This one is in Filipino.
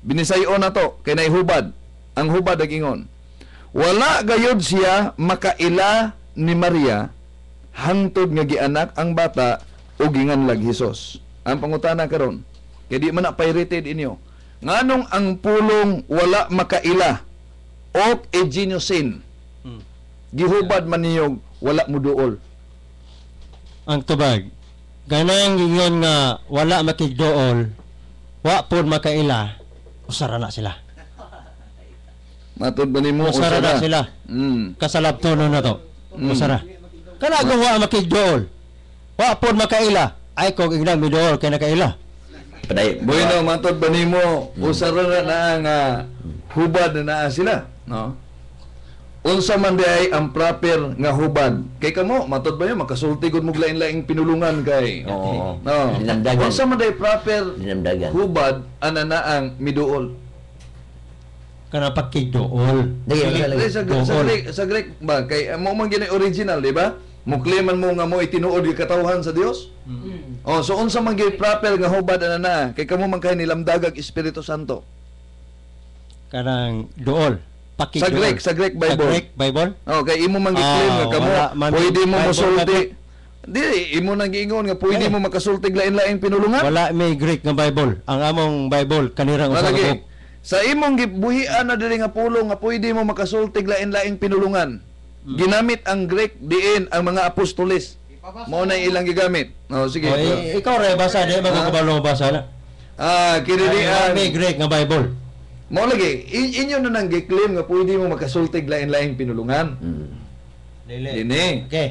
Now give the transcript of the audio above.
Binisayo na to kay naihubad. Ang hubad nagingon. Wala gayod siya makaila ni Maria hangtod nga gianak ang bata o ginganlag Hesus. Ang pangutana karon, kay di man na pirated inyo. Nganong ang pulong wala makaila ok ejinosin. Hmm. Gihubad man niyo wala mo duol. Ang tubag. Ganang gingon nga wala makigdool, wa pod makaila, usara na sila. Matod ba nimo Usara na sila. Mm. Kasalabtono na to. Mm. Usara. Kana kung wa makigdool, wa pod makaila, ay kog ignang midool kay nakaila. Paday. Bueno, matod ba nimo usara na na nga hubad na naa sila, no? Unsa man di ay ang proper nga hubad. Kay kamo, matod ba yun, makasulti gud mo lain-laing pinulungan kay. Oo. No. Dinamdagan. Unsa man di proper Dinamdagan. hubad ana na ang miduol. Kana Sige, wala lagi. sa, sa, Greek, sa Greek ba kay mo man gini original, di ba? Mukliman mo nga mo itinuod yung katawhan sa Dios. Oh, so unsa man gyud proper nga hubad ana na kay kamo man kay nilamdagag Espiritu Santo. Kanang dool. Pakigdool. Sa Greek, sa Greek Bible. Sa Greek Bible? Oh, kay imo man gi-claim Ah, nga kamo man- pwede mo mosulti. Dili imo nang giingon nga pwede mo makasulti lain-laing pinulungan. Wala may Greek nga Bible. Ang among Bible kanirang usa ka. Sa imong gibuhian na diri nga pulong nga pwede mo makasulti lain-laing pinulungan. Hmm. Ginamit ang Greek diin ang mga apostoles. Mao na ilang gigamit. Oh, sige. O, i- ikaw rin, basa di ba Ah. kung kabalo basa na? Ah, kini di ang may Greek nga Bible. Mao lagi, in- inyo na nang gi-claim nga pwede mo makasulti lain-laing pinulungan. Mm. Dili. Dini. Okay.